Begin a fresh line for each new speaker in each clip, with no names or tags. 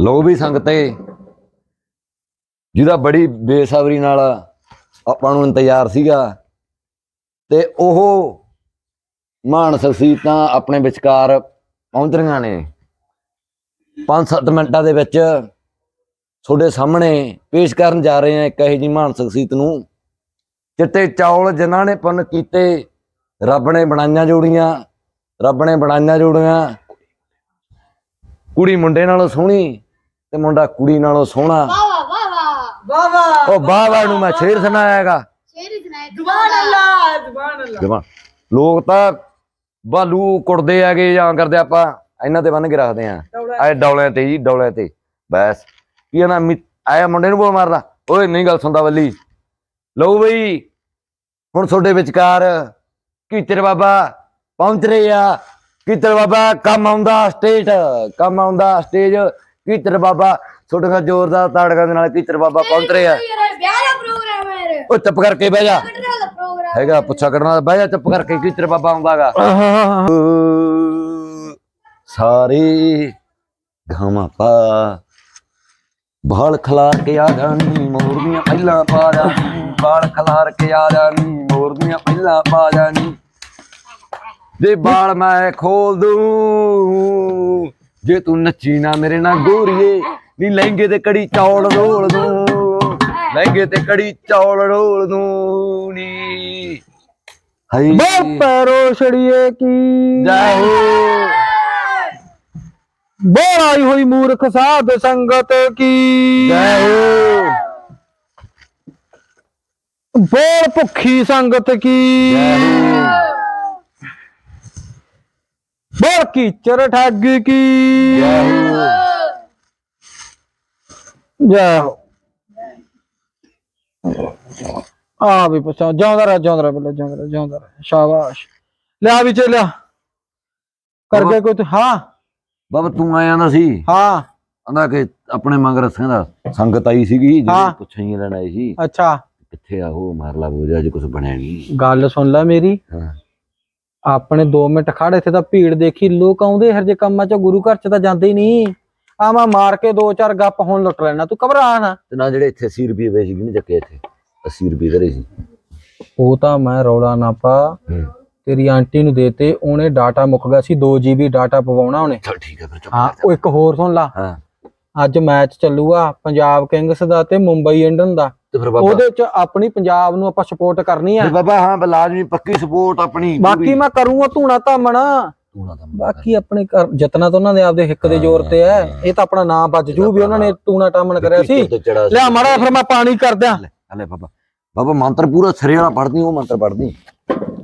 ਲੋ ਵੀ ਸੰਗਤੇ ਜਿਹਦਾ ਬੜੀ ਬੇਸਬਰੀ ਨਾਲ ਆਪਾਂ ਨੂੰ ਇੰਤਜ਼ਾਰ ਸੀਗਾ। ਤੇ ਉਹ ਮਾਨ ਸ਼ਖਸੀਅਤਾਂ ਆਪਣੇ ਵਿਚਕਾਰ ਪਹੁੰਚ ਰਹੀਆਂ ਨੇ। 5-7 ਮਿੰਟਾਂ ਦੇ ਵਿੱਚ ਤੁਹਾਡੇ ਸਾਹਮਣੇ ਪੇਸ਼ ਕਰਨ ਜਾ ਰਹੇ ਹਾਂ ਇੱਕ ਇਹੋ ਜਿਹੀ ਮਾਨ ਸ਼ਖਸੀਅਤ ਨੂੰ। ਚਿੱਟੇ ਚੌਲ ਜਿਨ੍ਹਾਂ ਨੇ ਪੁੰਨ ਕੀਤੇ, ਰੱਬ ਨੇ ਬਣਾਈਆਂ ਜੋੜੀਆਂ, ਰੱਬ ਨੇ ਬਣਾਈਆਂ ਜੋੜੀਆਂ। ਕੁੜੀ ਮੁੰਡੇ ਨਾਲੋਂ ਸੋਹਣੀ ਤੇ ਮੁੰਡਾ ਕੁੜੀ ਨਾਲੋਂ ਸੋਹਣਾ।
ਵਾਹ ਵਾਹ ਵਾਹ
ਵਾਹ। ਵਾਹ
ਉਹ ਬਾਹ ਬਾਹ ਨੂੰ ਮੈਂ ਸ਼ੇਰ ਸੁਣਾਇਆਗਾ
ਸ਼ੇਰ ਇਤਨਾ
ਜ਼ੁਬਾਨ ਅੱਲਾ ਜ਼ੁਬਾਨ ਅੱਲਾ।
ਜਮਾ ਲੋਕ ਤਾਂ ਬਾਲੂ ਕੁੱਟਦੇ ਹੈਗੇ ਜਾਂ ਕਰਦੇ ਆਪਾਂ ਇਹਨਾਂ ਤੇ ਬੰਨ ਕੇ ਰੱਖਦੇ ਆ ਐ ਡੌਲਿਆਂ ਤੇ ਜੀ ਡੌਲਿਆਂ ਤੇ। ਬਸ। ਕੀ ਨਾ ਆਇਆ ਮੁੰਡੇ ਨੂੰ ਬੋਲ ਮਾਰਦਾ ਓਏ ਨਹੀਂ ਗੱਲ ਸੁਣਦਾ ਵੱਲੀ। ਲਓ ਬਈ ਹੁਣ ਤੁਹਾਡੇ ਵਿਚਕਾਰ ਕੀਚਰ ਬਾਬਾ ਪਹੁੰਚ ਰਹੇ ਆ। ਕੀਚਰ ਬਾਬਾ ਕੰਮ ਆਉਂਦਾ ਸਟੇਜ ਕੰਮ ਆਉਂਦਾ ਸਟੇਜ ਕੀਚਰ ਬਾਬਾ ਤੁਹਾਡੇ ਨਾਲ ਜ਼ੋਰਦਾਰ ਤਾੜਕਾਂ ਦੇ ਨਾਲ ਕੀਚਰ ਬਾਬਾ ਪਹੁੰਚ ਰਹੇ
ਵਿਆਹ ਦਾ ਪ੍ਰੋਗਰਾਮ ਹੈ ਯਾਰ।
ਓ ਚੁੱਪ ਕਰਕੇ ਬਹਿ ਜਾ।
ਕੱਢਣਾ ਦਾ ਪ੍ਰੋਗਰਾਮ
ਹੈਗਾ ਪੁੱਛਾ ਕੱਢਣਾ ਬਹਿ ਜਾ ਚੁੱਪ ਕਰਕੇ ਕੀਚਰ ਬਾਬਾ ਆਉਂਦਾਗਾ ਸਾਰੇ ਘਾਮਾ ਪਾ ਬਾਲ ਖਲਾਰ ਕੇ ਆ ਜਾਣੀ ਮੋਰ ਦੀਆਂ ਪਹਿਲਾਂ ਪਾ ਜਾਣੀ ਬਾਲ ਖਲਾਰ ਕੇ ਆ ਜਾਣੀ ਮੋਰ ਦੀਆਂ ਪਹਿਲਾਂ ਪਾ ਜਾਣੀ। ਜੇ ਬਾਲ ਮੈਂ ਖੋਲ ਦੂੰ। ਜੇ ਤੂੰ ਨੱਚੀ ਨਾ ਮੇਰੇ ਨਾਲ ਗੋਰੀਏ ਨੀ ਲਹਿੰਗੇ ਤੇ ਕੜੀ ਚੌਲ ਰੋਲ ਦੂੰ। ਲਹਿੰਗੇ ਤੇ ਕੜੀ ਚੌਲ ਰੋਲ ਦੂੰ ਨੀ ਹਾਈ।
ਪੈਰੋ ਛੜੀਏ ਕੀ?
ਜੈ ਹੋ
ਬੋਲ ਆਈ ਹੋਈ ਮੂਰਖ ਸਾਧ ਸੰਗਤ ਕੀ?
ਜੈ ਹੋ
ਬੋਲ ਭੁੱਖੀ ਸੰਗਤ ਕੀ?
ਜੈ ਹੋ
ਬੋਲ ਕੀਚਰ ਠੱਗ ਕੀ?
ਜੈ ਹੋ।
ਜੈ ਆ ਵੀ ਪੁੱਛਾਂ ਜਿਉਂਦਾ ਰਹਿ ਜਿਉਂਦਾ ਰਹਿ ਬੱਲੇ ਜਿਉਂਦਾ ਰਹਿ ਜਿਉਂਦਾ ਰਹਿ। ਸ਼ਾਬਾਸ਼। ਲਿਆ ਵੀ ਚੱਲਿਆ ਕਰਕੇ ਕੋਈ ਤੇ- ਹਾਂ।
ਬਾਬਾ ਤੂੰ ਆਇਆ ਨਾ ਸੀ?
ਹਾਂ।
ਆਂਦਾ ਕਿ ਆਪਣੇ ਮੰਗ ਰਸਿਆਂ ਦਾ ਸੰਗਤ ਆਈ ਸੀਗੀ। ਜਿਹੜੀ ਪੁੱਛਾਂ ਲੈਣ ਆਈ ਸੀ।
ਅੱਛਾ।
ਕਿੱਥੇ ਆ ਉਹ? ਮਾਰ ਲਾ ਬੋਝਾ ਅੱਜ ਕੁਝ ਬਣਿਆ ਨਹੀਂ।
ਗੱਲ ਸੁਣ ਲੈ ਮੇਰੀ।
ਹਾਂ।
ਆਪਣੇ 2 ਮਿੰਟ ਖੜ ਇੱਥੇ ਤਾਂ ਭੀੜ ਦੇਖੀ ਲੋਕ ਆਉਂਦੇ ਹਰ ਜੇ ਕੰਮਾਂ ਚ ਗੁਰੂ ਘਰ ਚ ਤਾਂ ਜਾਂਦੇ ਹੀ ਨਹੀਂ। ਆ ਮੈਂ ਮਾਰ ਕੇ ਦੋ ਚਾਰ ਗੱਪ ਹੁਣ ਲੁੱਟ ਲੈਣਾ ਤੂੰ ਘਬਰਾ ਨਾ।
ਤੇ ਨਾ ਜਿਹੜੇ ਇੱਥੇ 80 ਰੁਪਏ ਵੇ ਸੀ ਨਹੀਂ ਚੱਕੇ ਇੱਥੇ 80 ਰੁਪਏ ਧਰੇ ਸੀ।
ਉਹ ਤਾਂ ਮੈਂ ਰੌਲਾ ਨਾ ਪਾ। ਤੇਰੀ ਆਂਟੀ ਨੂੰ ਦੇਤੇ ਉਹਨੇ ਡਾਟਾ ਮੁੱਕ ਗਿਆ ਸੀ 2 GB ਡਾਟਾ ਪਵਾਉਣਾ ਉਹਨੇ।
ਚਲ ਠੀਕ ਹੈ ਫਿਰ ਚੁੱਪ
ਹਾਂ ਉਹ ਇੱਕ ਹੋਰ ਸੁਣ ਲਾ।
ਹਾਂ।
ਅੱਜ ਮੈਚ ਚੱਲੂਗਾ ਪੰਜਾਬ ਕਿੰਗਸ ਦਾ ਤੇ ਮੁੰਬਈ ਇੰਡੀਅਨ ਦਾ।
ਤੇ ਫਿਰ ਬਾਬਾ।
ਉਹਦੇ ਚ ਆਪਣੀ ਪੰਜਾਬ ਨੂੰ ਆਪਾਂ ਸਪੋਰਟ ਕਰਨੀ ਆ।
ਬਾਬਾ ਹਾਂ ਬ- ਲਾਜ਼ਮੀ ਪੱਕੀ ਸਪੋਰਟ ਆਪਣੀ
ਬਾਕੀ ਮੈਂ ਕਰੂੰਗਾ ਧੂਣਾ ਧਾਮਣਾ।
ਨਾ
ਬਾਕੀ ਆਪਣੇ ਜਤਨਾ ਤਾਂ ਉਹਨਾਂ ਦੇ ਆਪਦੇ ਹਿੱਕ ਦੇ ਜ਼ੋਰ ਤੇ ਐ। ਇਹ ਤਾਂ ਆਪਣਾ ਨਾਮ ਵੱਜ ਜੂ ਵੀ ਉਹਨਾਂ ਨੇ ਟੂਣਾ ਟਾਮਣ ਕਰਿਆ ਸੀ। ਲਿਆ ਮਾੜਾ ਫਿਰ ਮੈਂ ਪਾਣੀ ਕਰ ਦਿਆਂ।
ਹਲੇ ਬਾਬਾ। ਬਾਬਾ ਮੰਤਰ ਪੂਰਾ ਸਿਰੇ ਵਾਲਾ ਪੜਦੀ ਉਹ ਮੰਤਰ ਪੜਦੀ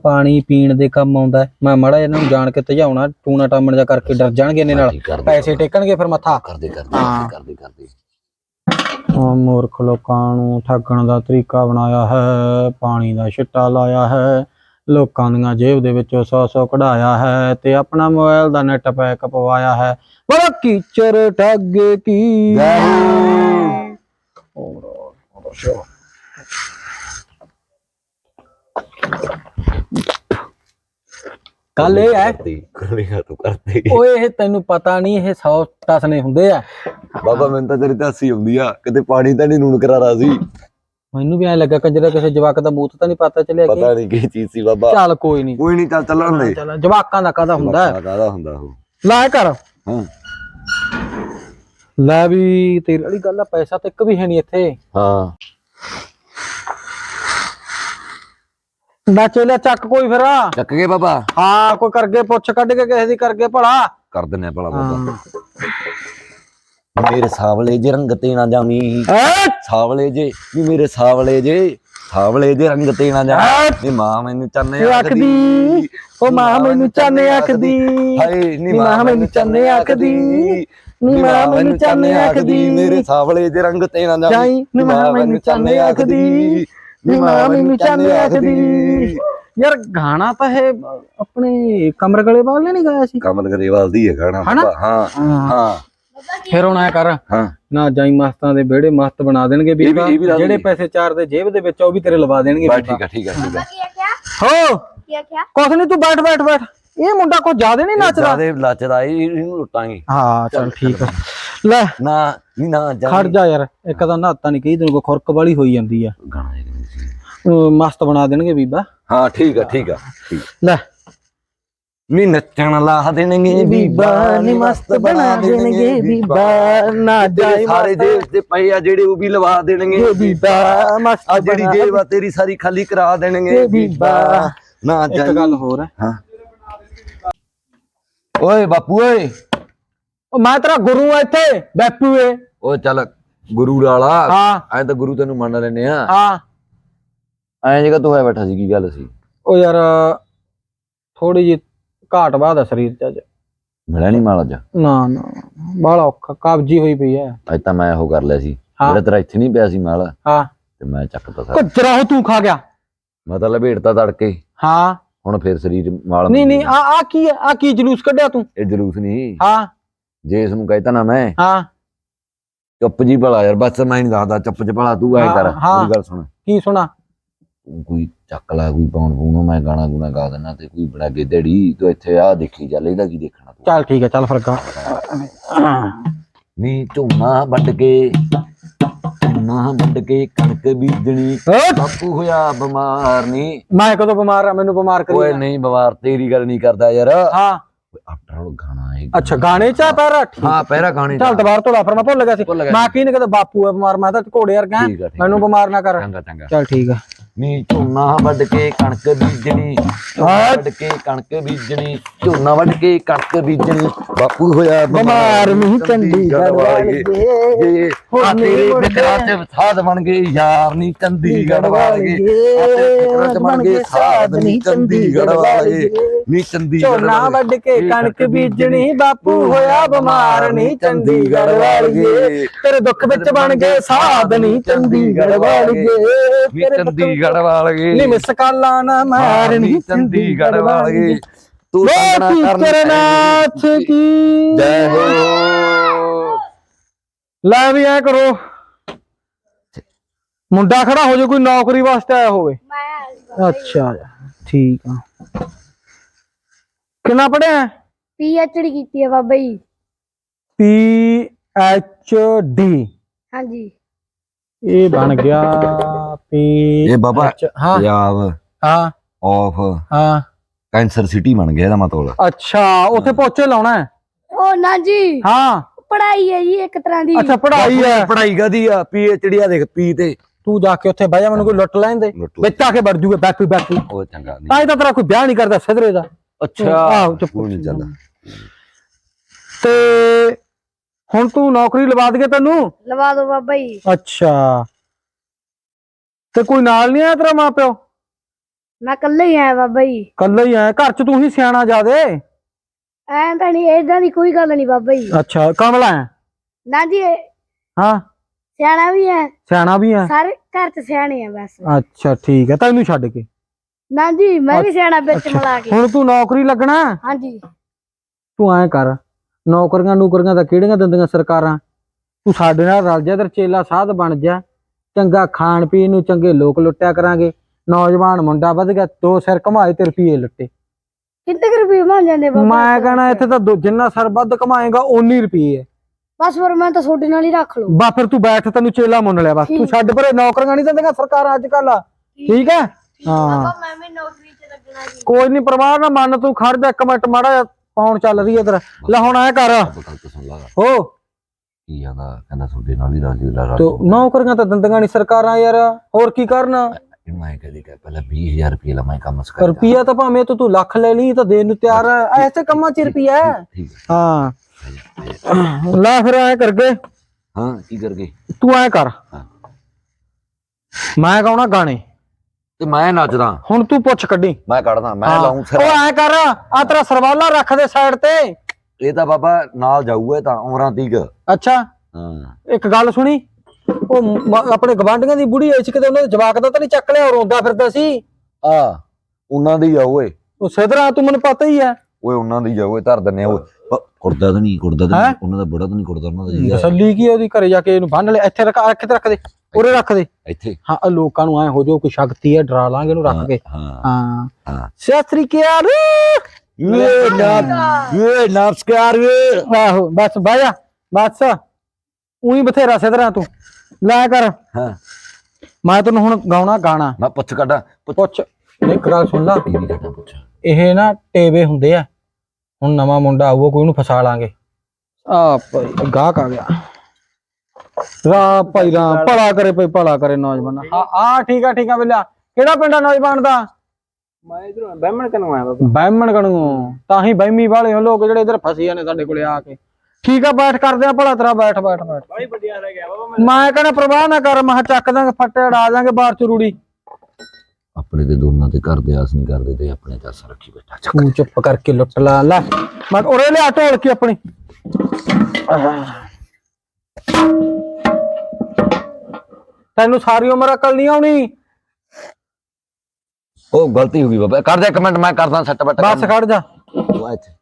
ਪਾਣੀ ਪੀਣ ਦੇ ਕੰਮ ਆਉਂਦਾ। ਮੈਂ ਮਾੜਾ ਇਹਨਾਂ ਨੂੰ ਜਾਣ ਕੇ ਧਜਾਉਣਾ ਟੂਣਾ ਟਾਮਣ ਜਾ ਕਰਕੇ ਡਰ ਜਾਣਗੇ ਇਹਨੇ ਨਾਲ। ਪੈਸੇ ਟੇਕਣਗੇ ਫਿਰ ਮੱਥਾ।
ਕਰਦੇ ਕਰਦੇ। ਕਰਦੇ ਕਰਦੇ।
ਮੂਰਖ ਲੋਕਾਂ ਨੂੰ ਠੱਗਣ ਦਾ ਤਰੀਕਾ ਬਣਾਇਆ ਹੈ ਪਾਣੀ ਦਾ ਛਿੱਟਾ ਲਾਇਆ ਹੈ ਲੋਕਾਂ ਦੀਆਂ ਜੇਬ ਦੇ ਵਿੱਚੋਂ 100-100 ਕਢਾਇਆ ਹੈ ਤੇ ਆਪਣਾ ਮੋਬਾਈਲ ਦਾ ਨੈਟ ਪੈਕ ਪਵਾਇਆ ਹੈ। ਬੜਾ ਕੀਚਰ ਠੱਗ ਕੀ? ਗੱਲ ਇਹ ਹੈ
ਕਰੇਗਾ ਤੂੰ ਕਰਦੇ
ਓਏ ਇਹ ਤੈਨੂੰ ਪਤਾ ਨਹੀਂ ਇਹ 100 ਟਸਨੇ ਹੁੰਦੇ ਆ।
ਬਾਬਾ ਮੈਨੂੰ ਤਾਂ ਤੇਰੀ ਤਾਂ ਹੱਸੀ ਆਉਂਦੀ ਆ ਕਿਤੇ ਪਾਣੀ ਤਾਂ ਨਹੀਂ ਨੂਣ ਕਰਾਰਾ ਸੀ।
ਮੈਨੂੰ ਵੀ ਐ ਲੱਗਾ ਕੰਜਰਾ ਕਿਸੇ ਜਵਾਕ ਦਾ ਮੂਤ ਤਾਂ ਨਹੀਂ ਪਤਾ ਚੱਲਿਆ
ਪਤਾ
ਕਿ
ਨਹੀਂ ਕੀ ਚੀਜ਼ ਸੀ ਬਾਬਾ।
ਚੱਲ ਕੋਈ ਨਹੀਂ।
ਕੋਈ ਨਹੀਂ ਚੱਲ ਚੱਲਣ ਦੇ।
ਚੱਲ ਜਵਾਕਾਂ ਦਾ ਕਾਹਦਾ ਹੁੰਦਾ ਹੈ?
ਕਾਹਦਾ ਹੁੰਦਾ ਉਹ?
ਲੈ ਕਰ।
ਹਾਂ।
ਲੈ ਵੀ ਤੇਰੀ ਵਾਲੀ ਗੱਲ ਆ ਪੈਸਾ ਤਾਂ ਇੱਕ ਵੀ ਹੈ ਨਹੀਂ ਇੱਥੇ।
ਹਾਂ।
ਨਾ ਚੱਲਿਆ ਚੱਕ ਕੋਈ ਫਿਰ।
ਚੱਕ ਗਏ ਬਾਬਾ।
ਹਾਂ ਕੋਈ ਕਰਗੇ ਪੁੱਛ ਕੱਢ ਕੇ ਕਿਸੇ ਦੀ ਕਰਗੇ ਭਲਾ।
ਕਰ ਦਿੰਨੇ ਭਲਾ ਬਾਬਾ। ਮੇਰੇ ਸਾਵਲੇ ਜੇ ਰੰਗ ਤੇ ਨਾ ਜਾਵੀਂ। ਸਾਵਲੇ ਜੇ ਵੀ ਮੇਰੇ ਸਾਵਲੇ ਜੇ ਸਾਵਲੇ ਜੇ ਰੰਗ ਤੇ ਨਾ ਜਾਵੀਂ। ਨੀ ਮਾਂ ਮੈਨੂੰ ਚੰਨੇ
ਆਖਦੀ ਉਹ ਮਾਂ ਮੈਨੂੰ ਚਾਨੇ ਆਖਦੀ।
ਹਾਏ ਨੀ
ਮਾਂ ਮੈਨੂੰ ਚਾਨੇ ਆਖਦੀ। ਨੀ ਮਾਂ ਮੈਨੂੰ ਚਾਨੇ ਆਖਦੀ।
ਮੇਰੇ ਸਾਵਲੇ ਜੇ ਰੰਗ ਤੇ ਨਾ ਜਾਵੀਂ।
ਨੀ ਮਾਂ ਮੈਨੂੰ ਚਾਨੇ ਆਖਦੀ। ਨੀ ਮਾਂ ਮੈਨੂੰ ਚਾਨੇ ਆਖਦੀ ਯਾਰ ਗਾਣਾ ਤਾਂ ਇਹ ਆਪਣੇ ਕਮਰ ਗਲੇ ਵਾਲੇ ਨਹੀਂ ਗਾਇਆ ਸੀ
ਕਮਲ ਗਰੇਵਾਲ ਦੀ ਹੈ ਗਾਣਾ
ਹਨਾ?
ਬਾਬਾ ਹਾਂ ਹਾਂ
ਫਿਰ ਹੁਣ ਐ ਕਰ
ਹਾਂ
ਨਾ ਜਾਈ ਮਸਤਾਂ ਦੇ ਵਿਹੜੇ ਮਸਤ ਬਣਾ ਦੇਣਗੇ
ਵੀ-
ਬੀਬਾ
ਇਹ ਵੀ ਲਾ
ਜਿਹੜੇ
ਦੇਣਗੇ।
ਪੈਸੇ ਚਾਰ ਦੇ ਜੇਬ ਦੇ ਵਿੱਚ ਆ, ਉਹ ਵੀ ਤੇਰੇ ਲਵਾ ਦੇਣਗੇ
ਬਸ
ਬੀਬਾ
ਠੀਕ ਹੈ ਠੀਕ ਹੈ ਠੀਕ ਹੈ
क्या क्या
ਹੋ
क्या क्या
ਕੁਛ ਨਹੀਂ ਤੂੰ ਬੈਠ ਬੈਠ ਬੈਠ ਇਹ ਮੁੰਡਾ ਕੁਝ ਜ਼ਿਆਦਾ ਨਹੀਂ ਨੱਚਦਾ
ਜਿਆਦੇ ਲੱਚਦਾ ਇਹ- ਇਹਨੂੰ ਲੁੱਟਾਂਗੇ
ਹਾਂ ਚਲ ਠੀਕ ਆ ਲੈ
ਨਾ ਨਹੀਂ ਨਾ ਜਾ
ਖੜ ਜਾ ਯਾਰ ਇੱਕ ਤਾਂ ਨਹਾਤਾ ਨਹੀਂ ਕਹੀ ਤੈਨੂੰ ਕੋ ਖੁਰਕ ਵਾਲੀ ਹੋਈ ਜਾਂਦੀ ਆ
ਗਾਣਾ ਇਹ ਸੀ।
ਉਹ ਮਸਤ ਬਣਾ ਦੇਣਗੇ ਬੀਬਾ।
ਹਾਂ ਠੀਕ ਆ ਠੀਕ ਆ ਠੀਕ।
ਲੈ।
ਨੀ ਨੱਚਣ ਲਾ ਦੇਣਗੇ ਬੀਬਾ ਨੀ ਮਸਤ ਬਣਾ ਦੇਣਗੇ ਬੀਬਾ
ਨਾ
ਤੇਰੇ ਸਾਰੇ ਦੇਸ਼ ਦੇ ਪਏ ਆ ਜਿਹੜੇ ਉਹ ਵੀ ਲਵਾ ਦੇਣਗੇ।
ਬੀਬਾ ਮਸਤ
ਆ ਜਿਹੜੀ ਜੇਬ ਆ ਤੇਰੀ ਸਾਰੀ ਖਾਲੀ ਕਰਾ ਦੇਣਗੇ
ਇਹ ਬੀਬਾ।
ਨਾ
ਇੱਕ
ਜਾਈ।
ਗੱਲ ਹੋਰ ਹੈ।
ਹਾਂ। ਓਏ ਬਾਪੂ ਓਏ।
ਉਹ ਮੈਂ ਤੇਰਾ ਗੁਰੂ ਆ ਇੱਥੇ ਬੈਪੂ ਏ।
ਓ ਚੱਲ ਗੁਰੂ ਵਾਲਾ।
ਹਾਂ।
ਐ ਤਾਂ ਗੁਰੂ ਤੈਨੂੰ ਮੰਨ ਲੈਨੇ ਆ।
ਹਾਂ।
ਐਂ ਜਗਾ ਤੂੰ ਹੋਇਆ ਬੈਠਾ ਸੀ ਕੀ ਗੱਲ ਸੀ?
ਉਹ ਯਾਰ ਥੋੜੀ ਜਿਹੀ ਘਾਟ ਬਾਦ ਆ ਸਰੀਰ ਚ ਅੱਜ।
ਮਿਲਿਆ ਨਹੀਂ ਮਾਲ ਅੱਜ?
ਨਾ ਨਾ ਬਾਹਲਾ ਔਖਾ ਕਬਜੀ ਹੋਈ ਪਈ ਐ।
ਅੱਜ ਤਾਂ ਮੈਂ ਉਹ ਕਰ ਲਿਆ ਸੀ।
ਹਾਂ।
ਜਿਹੜਾ ਤੇਰਾ ਇੱਥੇ ਨਹੀਂ ਪਿਆ ਸੀ ਮਾਲ
ਹਾਂ।
ਤੇ ਮੈਂ ਚੱਕਤਾ ਸਾਰਾ।
ਕੁੱਤਰਾ ਤੂੰ ਖਾ ਗਿਆ।
ਮੈਂ ਤਾਂ ਲਪੇਟਤਾ ਤੜਕੇ।
ਹਾਂ।
ਹੁਣ ਫਿਰ ਸਰੀਰ ਮਾਲ
ਨਹੀਂ ਨਹੀਂ ਆ ਆ ਕੀ ਆ ਕੀ ਜਲੂਸ ਕੱਢਿਆ ਤੂੰ?
ਇਹ ਜਲੂਸ ਨਹੀਂ
ਹਾਂ।
ਜੇ ਇਸ ਨੂੰ ਕਹਿਤਾ ਨਾ ਮੈਂ
ਹਾਂ।
ਚੁੱਪ ਜੀ ਭਲਾ ਯਾਰ ਬਸ ਮੈਂ ਨਹੀਂ ਦੱਸਦਾ ਚੁੱਪ ਚ ਭਲਾ ਤੂੰ ਐ ਕਰ।
ਹਾਂ, ਹਾਂ।
ਮੇਰੀ ਗੱਲ ਸੁਣ।
ਕੀ ਸੁਣਾ?
ਕੋਈ ਚੱਕ ਲੈ ਕੋਈ ਪਾਉਣ ਪੂਣੋ ਮੈਂ ਗਾਣਾ ਗੁਣਾ ਗਾ ਦੇਣਾ ਤੇ ਕੋਈ ਬੜਾ ਗੇਦੜੀ ਤੂੰ ਇੱਥੇ ਆ ਦੇਖੀ ਚੱਲ ਇਹਦਾ ਕੀ ਦੇਖਣਾ ਤੂੰ?
ਚੱਲ ਠੀਕ ਹੈ ਚੱਲ ਫਿਰ ਗਾ।
ਨੀ ਝੋਨਾ ਵੱਢ ਕੇ ਝੋਨਾ ਵੱਢ ਕੇ ਕਣਕ ਬੀਜਣੀ ਬਾਪੂ ਹੋਇਆ ਬਿਮਾਰ ਨਹੀਂ
ਮੈਂ ਕਦੋਂ ਬਿਮਾਰ ਆ ਮੈਨੂੰ ਬਿਮਾਰ ਕਰੀ
ਓਏ। ਨਹੀਂ ਬਿਮਾਰ ਤੇਰੀ ਗੱਲ ਨਹੀਂ ਕਰਦਾ ਯਾਰ।
ਹਾਂ।
ਆਫਟਰ ਆਲ ਗਾਣਾ ਹੈ
ਅੱਛਾ ਗਾਣੇ ਚ ਪੈਰਾ? ਠੀਕ
ਹਾਂ ਪਹਿਰਾ ਗਾਣੇ
ਚੱਲ ਦੁਬਾਰਾ ਤੋਂ ਫਿਰ ਮੈਂ ਭੁੱਲ ਗਿਆ ਸੀ। ਮੈਂ ਕੀ ਨੇ ਕਦੇ ਬਾਪੂ ਆ ਬਿਮਾਰ ਮੈਂ ਤਾਂ ਘੋੜੇ ਵਰਗਾ ਮੈਨੂੰ ਬਿਮਾਰ ਨਾ ਕਰ।
ਚੰਗਾ ਚੰਗਾ।
ਚੱਲ ਠੀਕ ਆ।
ਨੀ ਝੋਨਾ ਵੱਢ ਕੇ ਕਣਕ ਬੀਜਣੀ ਝੋਨਾ ਵੱਢ ਕੇ ਕਣਕ ਬੀਜਣੀ ਝੋਨਾ ਵੱਢ ਕੇ ਕਣਕ ਬੀਜਣੀ। ਬਾਪੂ ਹੋਇਆ
ਬਿਮਾਰ ਨਹੀਂ ਚੰਡੀਗੜ੍ਹ ਵਾਲੇ
ਜੇ ਆ ਤੇਰੇ। ਫਿਕਰਾਂ ਚ ਸਾਧ ਬਣ ਗਏ ਯਾਰ ਨਹੀਂ ਚੰਡੀਗੜ੍ਹ ਵਾਲੇ ਤੇਰੇ ਚ ਬਣ ਗਏ ਸਾਧ ਨਹੀਂ ਚੰਡੀਗੜ੍ਹ ਵਾਲੇ ਨਹੀਂ ਚੰਡੀਗੜ੍ਹ
ਝੋਨਾ
ਵਾਲੇ।
ਵੱਢ ਕੇ ਕਣਕ ਬੀਜਣੀ ਬਾਪੂ ਹੋਇਆ ਬਿਮਾਰ ਨਹੀਂ ਚੰਡੀਗੜ੍ਹ ਵਾਲੀਏ ਤੇਰੇ ਦੁੱਖ ਵਿੱਚ ਬਣ ਗਏ ਸਾਧ ਨਹੀਂ ਚੰਡੀਗੜ੍ਹ ਵਾਲੀਏ
ਨੀ ਚੰਡੀਗੜ੍ਹ ਵਾਲੇ
ਨਹੀਂ ਮਿਸ ਕਾਲਾਂ ਨਾ ਮਾਰਨੀ
ਚੰਡੀਗੜ੍ਹ ਵਾਲੇ ਤੂੰ ਸੰਗਣਾ ਕਰਨੀ
ਕਰਨਾਥ ਕੀ?
ਜੈ ਹੋ।
ਲੈ ਵੀ ਐ ਕਰੋ। ਮੁੰਡਾ ਖੜਾ ਹੋ ਜਾ ਕੋਈ ਨੌਕਰੀ ਵਾਸਤੇ ਆਇਆ ਹੋਵੇ।
ਮੈਂ
ਅੱਛਾ ਠੀਕ ਆ। ਕਿੰਨਾ ਪੜਿਆ
ਪੀਐਚਡੀ ਕੀਤੀ ਹੈ Baba ji.
P H D
ਹਾਂਜੀ।
ਇਹ ਬਣ ਗਿਆ। ਪੀ
ਇਹ ਬਾਬਾ
ਹਾਂ।
ਪੰਜਾਬ।
ਹਾਂ।
ਆਫ
ਹਾਂ।
ਕੈਂਸਰ ਸਿਟੀ ਬਣ ਗਿਆ ਇਹਦਾ ਮਤਲਬ।
ਅੱਛਾ ਉੱਥੇ ਪੋਚੇ ਲਾਉਣਾ ਹੈ?
ਉਹ ਨਾ ਜੀ।
ਹਾਂ।
ਪੜਾਈ ਹੈ ਜੀ ਇੱਕ ਤਰ੍ਹਾਂ ਦੀ।
ਅੱਛਾ ਪੜ੍ਹਾਈ ਹੈ।
ਪੜਾਈ ਕਦੀ ਆ? ਪੀਐਚਡੀ ਆ ਦੇਖ ਪੀ ਤੇ।
ਤੂੰ ਜਾ ਕੇ ਉੱਥੇ ਬਹਿ ਜਾ ਮੈਨੂੰ ਕੋਈ ਲੁੱਟ ਲੈਣ ਦੇ।
ਲੁੱਟ ਲੈ।
ਵਿੱਚ ਆ ਕੇ ਵੜ ਜੂਗੇ ਬੈਠੀ ਬੈਠੀ।
ਉਹ ਚੰਗਾ ਨਹੀਂ।
ਤਾਂ ਤਾਂ ਤੇਰਾ ਕੋਈ ਵਿਆਹ ਨਹੀਂ ਕਰਦਾ ਸਿਧਰੇ ਦਾ।
ਅੱਛਾ
ਆਹੋ, ਚੁੱਪ।
ਕੋਈ ਨਹੀਂ ਚੱਲਦਾ।
ਤੇ ਹੁਣ ਤੂੰ ਨੌਕਰੀ ਲਵਾ ਦਗੇ ਤੈਨੂੰ?
ਲਵਾ ਦੋ ਬਾਬਾ ਜੀ।
ਅੱਛਾ। ਤੇ ਕੋਈ ਨਾਲ ਨਹੀਂ ਆਇਆ ਤੇਰਾ ਮਾਪਿਓ?
ਮੈਂ ਇਕੱਲਾ ਹੀ ਆਇਆ ਬਾਬਾ ਜੀ।
ਕੱਲਾ ਹੀ ਆਇਆ? ਘਰ ਚ ਤੂੰ ਹੀ ਸਿਆਣਾ ਜਾਦੇ
ਐਂ ਤਾਂ ਨਹੀਂ ਏਦਾਂ ਦੀ ਕੋਈ ਗੱਲ ਨਹੀਂ ਬਾਬਾ ਜੀ।
ਅੱਛਾ ਕਮਲਾ ਹੈ
ਨਾ ਜੀ ਇਹ
ਹਾਂ?
ਸਿਆਣਾ ਵੀ ਹੈ
ਸਿਆਣਾ ਵੀ ਹੈ
ਸਾਰੇ ਘਰ ਚ ਸਿਆਣੇ ਆ ਬਸ।
ਅੱਛਾ ਠੀਕ ਹੈ ਤੈਨੂੰ ਛੱਡ ਕੇ।
ਨਾ ਜੀ ਮੈਂ ਵੀ ਸਿਆਣਾ ਵਿੱਚ। ਮਿਲਾ ਕੇ।
ਹੁਣ ਤੂੰ ਨੌਕਰੀ ਲੱਗਣਾ? ਹੈ?
ਹਾਂਜੀ
ਤੂੰ ਐਂ ਕਰ ਨੌਕਰੀਆਂ ਨੌਕਰੀਆਂ ਤਾਂ ਕਿਹੜੀਆਂ ਦਿੰਦੀਆਂ ਸਰਕਾਰਾਂ? ਤੂੰ ਸਾਡੇ ਨਾਲ ਰਲ ਜਾ ਤੇ ਚੇਲਾ ਸਾਧ ਬਣ ਜਾ। ਚੰਗਾ ਖਾਣ ਪੀਣ ਨੂੰ ਚੰਗੇ ਲੋਕ ਲੁੱਟਿਆ ਕਰਾਂਗੇ। ਨੌਜਵਾਨ ਮੁੰਡਾ ਵੱਧ ਗਿਆ ਦੋ ਸਿਰ ਕਮਾਏ ਤੇ ਰੁਪਏ ਲੁੱਟੇ।
ਕਿੰਨੇ ਕੁ ਰੁਪਏ ਬਣ ਜਾਂਦੇ ਬਾਬਾ?
ਮੈਂ ਕਹਣਾ ਇੱਥੇ ਤਾਂ ਦੋ- ਜਿੰਨਾ ਸਰ ਵੱਧ ਕਮਾਏਗਾ ਓਨੀ ਰੁਪਏ ਹੈ।
ਬਸ ਫਿਰ ਮੈਂ ਤਾਂ ਤੁਹਾਡੇ ਨਾਲ ਹੀ ਰੱਖ ਲੂ
ਬਾ ਫਿਰ ਤੂੰ ਬੈਠ ਤੈਨੂੰ ਚੇਲਾ ਮੁੰਨ ਲਿਆ ਬਸ। ਤੂੰ। ਛੱਡ ਪਰੇ ਨੌਕਰੀਆਂ ਨਹੀਂ ਦਿੰਦੀਆਂ ਸਰਕਾਰਾਂ ਅੱਜ ਕੱਲ ਠੀਕ ਹੈ? ਹਾਂ।
ਮੈਂ ਵੀ ਨੌਕਰੀ 'ਚ ਲੱਗਣਾ ਜੀ।
ਕੋਈ ਨਹੀਂ ਪਰਵਾਹ ਨਾ ਮੰਨ ਤੂੰ ਖੜ ਜਾ ਇੱਕ ਮਿੰਟ ਮਾੜਾ ਜਿਹਾ ਫੋਨ ਚੱਲ ਰਹੀ ਹੈ ਇਧਰ। ਲੈ ਹੁਣ ਐ ਕਰ। ਹੋ।
ਕੀ ਆਂਦਾ ਕਹਿੰਦਾ ਤੁਹਾਡੇ ਨਾਲ ਹੀ ਰਾਜੀ ਲਾ
ਤੋ ਨੌਕਰੀਆਂ ਤਾਂ ਦਿੰਦੀਆਂ ਨਹੀਂ ਸਰਕਾਰਾਂ ਯਾਰ ਹੋਰ ਕੀ ਕਰਨਾ?
ਇਹਨੂੰ ਮੈਂ ਕਹਦੀ ਕਿ ਪਹਿਲਾਂ 20000 ਰੁਪਏ ਲਾ ਮੈਂ ਕੰਮ ਸਕਦਾ
ਰੁਪਿਆ ਤਾਂ ਭਾਵੇਂ ਤੂੰ ਤੂੰ ਲੱਖ ਲੈ ਲਈ ਤਾਂ ਦੇਣ ਨੂੰ ਤਿਆਰ ਹੈ ਐਸੇ ਕੰਮਾਂ 'ਚ ਰੁਪਿਆ ਹੈ। ਲੈ ਫਿਰ ਐ ਕਰਕੇ
ਹਾਂ ਕੀ ਕਰ ਗਏ?
ਤੂੰ ਐ ਕਰ। ਮੈਂ ਗਾਉਣਾ ਗਾਣੇ।
ਤੇ ਮੈਂ ਨੱਚਦਾ।
ਹੁਣ ਤੂੰ ਪੁੱਛ ਕੱਢੀ।
ਮੈਂ ਕੱਢਦਾ ਮੈਂ। ਲਾਉਂ ਸਿਰ।
ਉਹ ਐ ਕਰ ਆ ਤੇਰਾ ਸਰਵਾਲਾ ਰੱਖ ਦੇ ਸਾਈਡ ਤੇ।
ਇਹ ਤਾਂ ਬਾਬਾ ਨਾਲ ਜਾਊਗਾ ਇਹ ਤਾਂ ਉਮਰਾਂ ਤੀਕ।
ਅੱਛਾ।
ਹਾਂ।
ਇੱਕ ਗੱਲ ਸੁਣੀ ਉਹ ਮ- ਆਪਣੇ ਗਵਾਂਢੀਆਂ ਦੀ ਬੁੜੀ ਆਈ ਸੀ ਕਿਤੇ ਉਹਨਾਂ ਦੇ ਜਵਾਕ ਦਾ ਤਾਂ ਨਹੀਂ ਚੱਕ ਲਿਆ ਉਹ ਰੋਂਦਾ ਫਿਰਦਾ ਸੀ।
ਆ ਉਹਨਾਂ ਦੀ ਆ ਓਏ।
ਉਹ ਸਿਧਰਾ ਤੂੰ ਮੈਨੂੰ ਪਤਾ ਹੀ ਹੈ।
ਓਏ ਉਹਨਾਂ ਦੀ ਆ ਓਏ ਧਰ ਦਿੰਨੇ ਆ ਓਏ। ਕੁੜਦਾ ਤਾਂ ਨਹੀਂ ਕੁੜਦਾ ਤਾਂ
ਹੈਂ?
ਨਹੀਂ, ਉਹਨਾਂ ਦਾ ਬੜਾ ਤਾਂ ਨਹੀਂ ਕੁੜਦਾ ਉਹਨਾਂ ਦਾ ਜੀ ਆ।
ਤਸੱਲੀ ਕੀ ਹੈ ਉਹਦੀ ਘਰੇ ਜਾ ਕੇ ਇਹਨੂੰ ਬੰਨ ਲੈ ਇੱਥੇ ਰੱਖ ਇੱਥੇ ਰੱਖ ਦੇ ਉਰੇ ਰੱਖ ਦੇ।
ਇੱਥੇ।
ਹਾਂ ਆਹ ਲੋਕਾਂ ਨੂੰ ਐ ਹੋ ਜਾਓ ਕੋਈ ਸ਼ਕਤੀ ਹੈ ਡਰਾ ਲਾਂਗੇ ਇਹਨੂੰ ਰੱਖ ਕੇ।
ਹਾਂ।
ਹਾਂ।
ਹਾਂ।
ਸਤਿ ਸ੍ਰੀ ਅਕਾਲ।
ਇਹ ਨਾ ਇਹ ਨਮਸਕਾਰ ਵੇ।
ਆਹੋ ਬਸ ਬਹਿ ਜਾ। ਬਸ। ਉਹੀ ਬਥੇਰਾ ਸਿਧਰਾ ਤੂੰ। ਲੈ ਕਰ।
ਹਾਂ।
ਮੈਂ ਤੈਨੂੰ ਹੁਣ ਗਾਉਣਾ ਗਾਣਾ।
ਮੈਂ ਪੁੱਛ ਕੱਢਾਂ ਪੁੱਛ।
ਇੱਕ ਗੱਲ ਸੁਣ ਲਾ। ਇਹ ਨਾ ਟੇਵੇ ਹੁੰਦੇ ਆ। ਹੁਣ ਨਵਾਂ ਮੁੰਡਾ ਆਊਗਾ ਕੋਈ ਨੂੰ ਫਸਾ ਲਾਂਗੇ। ਆ ਭਾਈ ਗਾਹਕ ਆ ਗਿਆ। ਰਾ ਭਾਈ ਰਾ ਭਲਾ ਕਰੇ ਭਾਈ ਭਲਾ ਕਰੇ ਨੌਜਵਾਨ। ਆ ਆ ਠੀਕ ਆ ਠੀਕ ਆ ਬਿੱਲਾ। ਕਿਹੜਾ ਪਿੰਡ ਆ ਨੌਜਵਾਨ ਦਾ?
ਮੈਂ ਇਧਰੋਂ ਬਹਿਮਣ ਕਨੂੰ ਆਇਆ ਬਾਬਾ।
ਬਹਿਮਣ ਕਣੂ ਤਾਂ ਹੀ ਬਹਿਮੀ ਵਾਲੇ ਹੋ ਲੋਕ ਜਿਹੜੇ ਇਧਰ ਫਸੇ ਨੇ ਸਾਡੇ ਕੋਲੇ ਆ ਕੇ। ਠੀਕ ਆ ਬੈਠ ਕਰਦੇ ਆ ਭਲਾ ਤੇਰਾ ਬੈਠ ਬੈਠ ਬੈਠ।
ਬੜੀ ਵੱਡਿਆ ਰਹਿ ਗਿਆ ਬਾਬਾ ਮੈਂ
ਮੈਂ ਕਹਿੰਦਾ ਪ੍ਰਵਾਹ ਨਾ ਕਰ ਮੈਂ ਚੱਕ ਦਾਂਗੇ ਫੱਟੇ ਉਡਾ ਦਾਂਗੇ ਬਾਹਰ ਚ ਰੂੜੀ।
ਆਪਣੇ ਤੇ ਦੋਨਾਂ ਤੇ ਕਰਦੇ ਆਸ ਨਹੀਂ ਕਰਦੇ ਤੇ ਆਪਣੇ ਤੇ ਆਸ ਰੱਖੀ ਬੈਠਾ ਚੱਕ।
ਤੂੰ ਚੁੱਪ ਕਰਕੇ ਲੁੱਟ ਲਾ ਲੈ। ਮੈਂ ਉਰੇ ਲਿਆ ਢੋਲ ਕੇ ਆਪਣੀ। ਤੈਨੂੰ ਸਾਰੀ ਉਮਰ ਅਕਲ ਨਹੀਂ ਆਉਣੀ?
ਉਹ ਗਲਤੀ ਹੋ ਗਈ ਬਾਬਾ ਕਰ ਦੇ ਇੱਕ ਮਿੰਟ ਮੈਂ ਕਰਦਾ ਸੱਟ ਬੱਟ
ਬਸ ਖੜ ਜਾ
ਉਹ ਇੱਥੇ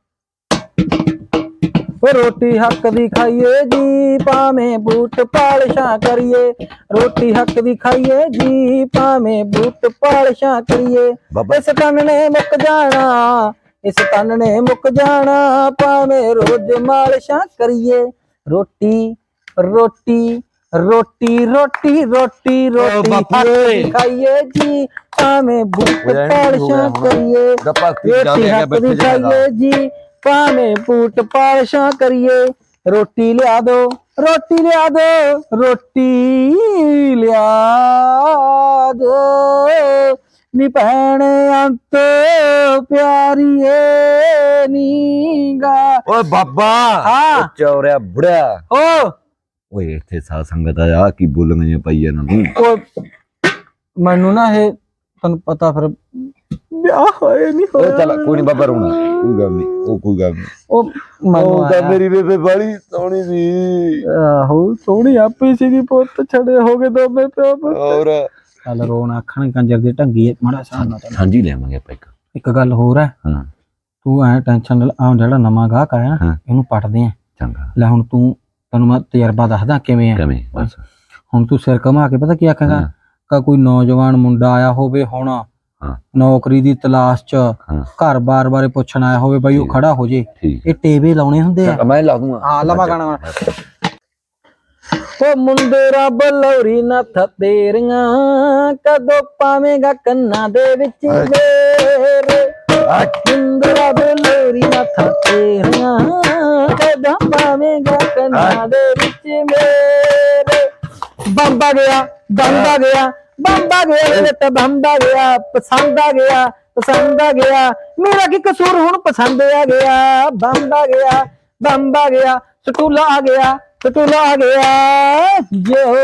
ਓ ਰੋਟੀ ਹੱਕ ਦੀ ਖਾਈਏ ਜੀ ਭਾਵੇਂ ਬੂਟ ਪਾਲਿਸ਼ਾਂ ਕਰੀਏ ਰੋਟੀ ਹੱਕ ਦੀ ਖਾਈਏ ਜੀ ਭਾਵੇਂ ਬੂਟ ਪਾਲਿਸ਼ਾਂ ਕਰੀਏ
ਬਾਬਾ
ਇਸ ਤਨ ਨੇ ਮੁੱਕ ਜਾਣਾ ਇਸ ਤਨ ਨੇ ਮੁੱਕ ਜਾਣਾ ਭਾਵੇਂ ਰੋਜ਼ ਮਾਲਿਸ਼ਾਂ ਕਰੀਏ ਰੋਟੀ ਰੋਟੀ ਰੋਟੀ ਰੋਟੀ ਰੋਟੀ ਰੋਟੀ
ਬਾਪੂ
ਹੱਕ
ਓਏ।
ਦੀ ਖਾਈਏ ਜੀ ਭਾਵੇਂ ਬੂਟ
ਹੋ ਜਾਣਾ, ਹੋ
ਪਾਲਿਸ਼ਾਂ
ਗਿਆ ਹੁਣ।
ਕਰੀਏ
ਦਾ ਭਗਤੀ
ਰੋਟੀ
ਜਾਂਦੇ ਆ
ਹੱਕ
ਬੱਚੇ
ਦੀ
ਜਿਹੜਾ
ਖਾਈਏ ਜੀ ਭਾਵੇਂ ਬੂਟ ਪਾਲਿਸ਼ਾਂ ਕਰੀਏ ਰੋਟੀ ਲਿਆ ਦੋ ਰੋਟੀ ਲਿਆ
ਓਏ। ਉਹ ਇੱਥੇ ਸਾਧ ਸੰਗਤ ਆ ਆ ਕੀ ਬੋਲਣਗੀਆਂ ਪਈ ਇਹਨਾਂ ਨੂੰ?
ਉਹ ਮੈਨੂੰ ਨਾ ਇਹ ਤੁਹਾਨੂੰ ਪਤਾ ਫਿਰ ਵਿਆਹ ਹੋਏ ਨਹੀਂ
ਓਏ
ਹੋਇਆ।
ਚੱਲ ਕੋਈ ਨਹੀਂ ਬਾਬਾ ਰੋਣਾ ਕੋਈ ਗੱਲ ਨਹੀਂ ਉਹ ਕੋਈ ਗੱਲ ਨਹੀਂ
ਉਹ ਮੈਨੂੰ
ਉਹ ਤਾਂ। ਮੇਰੀ ਬੇਬੇ ਬੜੀ ਸੋਹਣੀ ਸੀ।
ਆਹੋ ਸੋਹਣੀ ਆਪੇ ਸੀਗੀ ਪੁੱਤ ਛੜੇ ਹੋ ਗਏ ਦੋਵੇਂ ਪਿਓ ਪੁੱਤ।
ਔਰ
ਚੱਲ ਰੋਣ ਆਖਣ ਕੰਜਰ ਦੀ ਢੰਗੀ ਹੈ ਮਾੜਾ ਸਾਹ ਨਾ ਤੈਨੂੰ
ਸਾਂਝੀ ਲੈਵਾਂਗੇ ਆਪਾਂ ਇੱਕ।
ਇੱਕ ਗੱਲ ਹੋਰ ਹੈ।
ਹਾਂ।
ਤੂੰ ਐ ਟੈਨਸ਼ਨ ਨਾਲ ਆ ਜਿਹੜਾ ਨਵਾਂ ਗਾਹਕ ਆਇਆ ਨਾ
ਹਾਂ।
ਇਹਨੂੰ ਪਟਦੇ ਆ।
ਚੰਗਾ।
ਲੈ ਹੁਣ ਤੂੰ ਤੈਨੂੰ ਮੈਂ ਤਜਰਬਾ ਦੱਸਦਾ ਕਿਵੇਂ ਆ।
ਕਵੇਂ? ਬਸ।
ਹੁਣ ਤੂੰ ਸਿਰ ਘਮਾ ਕੇ ਪਤਾ ਕੀ ਆਖੇਗਾ। ਕਾ ਕੋਈ ਨੌਜਵਾਨ ਮੁੰਡਾ ਆਇਆ ਹੋਵੇ ਹੁਣ। ਨੌਕਰੀ ਦੀ ਤਲਾਸ਼ 'ਚ ਘਰ ਬਾਰ ਬਾਰੇ ਪੁੱਛਣ ਆਇਆ ਹੋਵੇ ਬਈ ਉਹ। ਖੜਾ ਹੋ ਜੇ। ਇਹ ਟੇਵੇ ਲਾਉਣੇ ਹੁੰਦੇ ਆ।
ਮੈਂ ਲਾ ਦੂੰਗਾ।
ਹਾਂ ਲਵਾ ਗਾਣਾ। ਓ ਮੁੰਡੇ ਰੱਬ ਲੋਰੀ ਨੱਥ ਤੇਰੀਆਂ ਕਦੋਂ ਪਾਵੇਂਗਾ ਕੰਨਾਂ ਦੇ ਵਿੱਚ ਮੇਰੇ? ਮੁੰਡੇ ਰੱਬ ਲੋਰੀ ਨੱਥ ਤੇਰੀਆਂ ਕਦੋਂ ਪਾਵੇਂਗਾ ਕੰਨਾਂ ਦੇ ਵਿੱਚ ਮੇਰੇ। ਬੰਬਾ ਗਿਆ ਬੰਬਾ ਗਿਆ ਬੰਬਾ ਗਿਆ ਇਹ ਤਾਂ ਬੰਬਾ ਗਿਆ ਪਸੰਦ ਆ ਗਿਆ ਪਸੰਦ ਆ ਗਿਆ। ਮੇਰਾ ਕੀ ਕਸੂਰ ਹੁਣ ਪਸੰਦ ਆ ਗਿਆ? ਬੰਬਾ ਗਿਆ ਬੰਬਾ ਗਿਆ ਸਟੂਲਾ ਆ ਗਿਆ ਸਟੂਲਾ ਆ ਗਿਆ। ਜੋ।